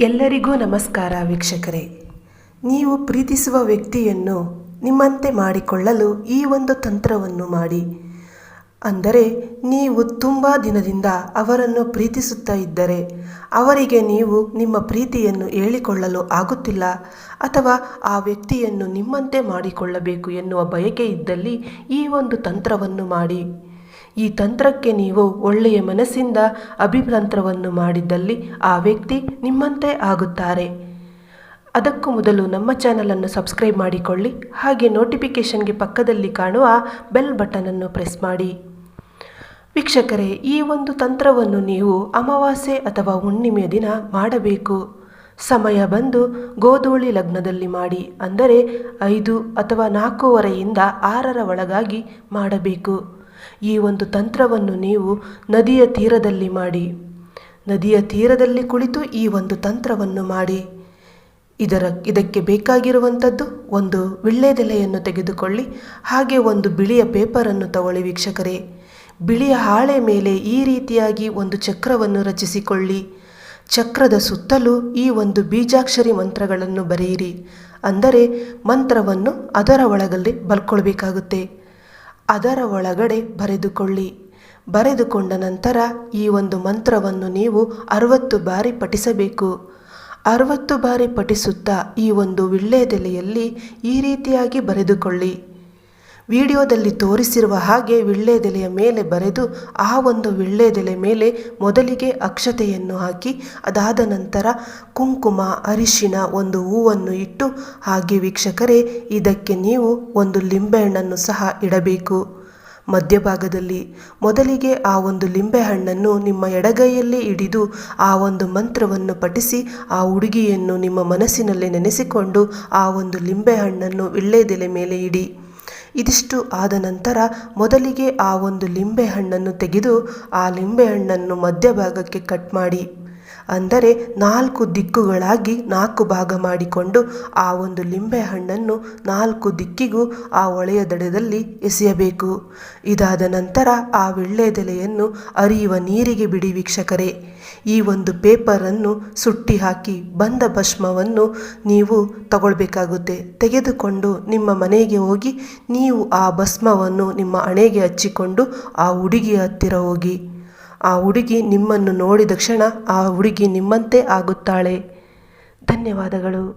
ಎಲ್ಲರಿಗೂ ನಮಸ್ಕಾರ ವೀಕ್ಷಕರೇ. ನೀವು ಪ್ರೀತಿಸುವ ವ್ಯಕ್ತಿಯನ್ನು ನಿಮ್ಮಂತೆ ಮಾಡಿಕೊಳ್ಳಲು ಈ ಒಂದು ತಂತ್ರವನ್ನು ಮಾಡಿ. ಅಂದರೆ ನೀವು ತುಂಬ ದಿನದಿಂದ ಅವರನ್ನು ಪ್ರೀತಿಸುತ್ತಾ ಇದ್ದರೆ, ಅವರಿಗೆ ನೀವು ನಿಮ್ಮ ಪ್ರೀತಿಯನ್ನು ಹೇಳಿಕೊಳ್ಳಲು ಆಗುತ್ತಿಲ್ಲ ಅಥವಾ ಆ ವ್ಯಕ್ತಿಯನ್ನು ನಿಮ್ಮಂತೆ ಮಾಡಿಕೊಳ್ಳಬೇಕು ಎನ್ನುವ ಬಯಕೆ ಇದ್ದಲ್ಲಿ ಈ ಒಂದು ತಂತ್ರವನ್ನು ಮಾಡಿ. ಈ ತಂತ್ರಕ್ಕೆ ನೀವು ಒಳ್ಳೆಯ ಮನಸ್ಸಿಂದ ಅಭಿತಂತ್ರವನ್ನು ಮಾಡಿದ್ದಲ್ಲಿ ಆ ವ್ಯಕ್ತಿ ನಿಮ್ಮಂತೆ ಆಗುತ್ತಾರೆ. ಅದಕ್ಕೂ ಮೊದಲು ನಮ್ಮ ಚಾನಲನ್ನು ಸಬ್ಸ್ಕ್ರೈಬ್ ಮಾಡಿಕೊಳ್ಳಿ, ಹಾಗೆ ನೋಟಿಫಿಕೇಷನ್ಗೆ ಪಕ್ಕದಲ್ಲಿ ಕಾಣುವ ಬೆಲ್ ಬಟನನ್ನು ಪ್ರೆಸ್ ಮಾಡಿ. ವೀಕ್ಷಕರೇ, ಈ ಒಂದು ತಂತ್ರವನ್ನು ನೀವು ಅಮಾವಾಸ್ಯೆ ಅಥವಾ ಹುಣ್ಣಿಮೆಯ ದಿನ ಮಾಡಬೇಕು. ಸಮಯ ಬಂದು ಗೋಧೂಳಿ ಲಗ್ನದಲ್ಲಿ ಮಾಡಿ, ಅಂದರೆ ಐದು ಅಥವಾ ನಾಲ್ಕೂವರೆಯಿಂದ ಆರರ ಒಳಗಾಗಿ ಮಾಡಬೇಕು. ಈ ಒಂದು ತಂತ್ರವನ್ನು ನೀವು ನದಿಯ ತೀರದಲ್ಲಿ ಮಾಡಿ. ನದಿಯ ತೀರದಲ್ಲಿ ಕುಳಿತು ಈ ಒಂದು ತಂತ್ರವನ್ನು ಮಾಡಿ. ಇದರ, ಇದಕ್ಕೆ ಬೇಕಾಗಿರುವಂಥದ್ದು ಒಂದು ವಿಳ್ಳೆದೆಲೆಯನ್ನು ತೆಗೆದುಕೊಳ್ಳಿ. ಹಾಗೆ ಒಂದು ಬಿಳಿಯ ಪೇಪರನ್ನು ತಗೊಳ್ಳಿ ವೀಕ್ಷಕರೇ. ಬಿಳಿಯ ಹಾಳೆ ಮೇಲೆ ಈ ರೀತಿಯಾಗಿ ಒಂದು ಚಕ್ರವನ್ನು ರಚಿಸಿಕೊಳ್ಳಿ. ಚಕ್ರದ ಸುತ್ತಲೂ ಈ ಒಂದು ಬೀಜಾಕ್ಷರಿ ಮಂತ್ರಗಳನ್ನು ಬರೆಯಿರಿ. ಅಂದರೆ ಮಂತ್ರವನ್ನು ಅದರ ಒಳಗಲ್ಲಿ ಬರ್ಕೊಳ್ಬೇಕಾಗುತ್ತೆ. ಅದರ ಒಳಗಡೆ ಬರೆದುಕೊಳ್ಳಿ. ಬರೆದುಕೊಂಡ ನಂತರ ಈ ಒಂದು ಮಂತ್ರವನ್ನು ನೀವು ಅರವತ್ತು ಬಾರಿ ಪಠಿಸಬೇಕು. ಅರವತ್ತು ಬಾರಿ ಪಠಿಸುತ್ತಾ ಈ ಒಂದು ವಿಳ್ಳೆದೆಲೆಯಲ್ಲಿ ಈ ರೀತಿಯಾಗಿ ಬರೆದುಕೊಳ್ಳಿ. ವಿಡಿಯೋದಲ್ಲಿ ತೋರಿಸಿರುವ ಹಾಗೆ ವಿಳ್ಳೆದೆಲೆಯ ಮೇಲೆ ಬರೆದು ಆ ಒಂದು ವಿಳ್ಳೆದೆಲೆ ಮೇಲೆ ಮೊದಲಿಗೆ ಅಕ್ಷತೆಯನ್ನು ಹಾಕಿ, ಅದಾದ ನಂತರ ಕುಂಕುಮ, ಅರಿಶಿನ ಒಂದು ಹೂವನ್ನು ಇಟ್ಟು, ಹಾಗೆ ವೀಕ್ಷಕರೇ, ಇದಕ್ಕೆ ನೀವು ಒಂದು ಲಿಂಬೆಹಣ್ಣನ್ನು ಸಹ ಇಡಬೇಕು. ಮಧ್ಯಭಾಗದಲ್ಲಿ ಮೊದಲಿಗೆ ಆ ಒಂದು ಲಿಂಬೆಹಣ್ಣನ್ನು ನಿಮ್ಮ ಎಡಗೈಯಲ್ಲಿ ಹಿಡಿದು ಆ ಒಂದು ಮಂತ್ರವನ್ನು ಪಠಿಸಿ, ಆ ಹುಡುಗಿಯನ್ನು ನಿಮ್ಮ ಮನಸ್ಸಿನಲ್ಲಿ ನೆನೆಸಿಕೊಂಡು ಆ ಒಂದು ಲಿಂಬೆಹಣ್ಣನ್ನು ವಿಳ್ಳೆದೆಲೆ ಮೇಲೆ ಇಡಿ. ಇದಿಷ್ಟು ಆದ ನಂತರ ಮೊದಲಿಗೆ ಆ ಒಂದು ಲಿಂಬೆಹಣ್ಣನ್ನು ತೆಗೆದು ಆ ಲಿಂಬೆಹಣ್ಣನ್ನು ಮಧ್ಯಭಾಗಕ್ಕೆ ಕಟ್ ಮಾಡಿ. ಅಂದರೆ ನಾಲ್ಕು ದಿಕ್ಕುಗಳಾಗಿ ನಾಲ್ಕು ಭಾಗ ಮಾಡಿಕೊಂಡು ಆ ಒಂದು ಲಿಂಬೆ ಹಣ್ಣನ್ನು ನಾಲ್ಕು ದಿಕ್ಕಿಗೂ ಆ ಒಳೆಯ ದಡದಲ್ಲಿ ಎಸೆಯಬೇಕು. ಇದಾದ ನಂತರ ಆ ವಿಳ್ಳೆದೆಲೆಯನ್ನು ಅರಿಯುವ ನೀರಿಗೆ ಬಿಡಿ ವೀಕ್ಷಕರೇ. ಈ ಒಂದು ಪೇಪರನ್ನು ಸುಟ್ಟಿ ಹಾಕಿ ಬಂದ ಭಸ್ಮವನ್ನು ನೀವು ತಗೊಳ್ಬೇಕಾಗುತ್ತೆ. ತೆಗೆದುಕೊಂಡು ನಿಮ್ಮ ಮನೆಗೆ ಹೋಗಿ ನೀವು ಆ ಭಸ್ಮವನ್ನು ನಿಮ್ಮ ಹಣೆಗೆ ಹಚ್ಚಿಕೊಂಡು ಆ ಹುಡುಗಿಯ ಹತ್ತಿರ ಹೋಗಿ. ಆ ಹುಡುಗಿ ನಿಮ್ಮನ್ನು ನೋಡಿದ ಕ್ಷಣ ಆ ಹುಡುಗಿ ನಿಮ್ಮಂತೆ ಆಗುತ್ತಾಳೆ. ಧನ್ಯವಾದಗಳು.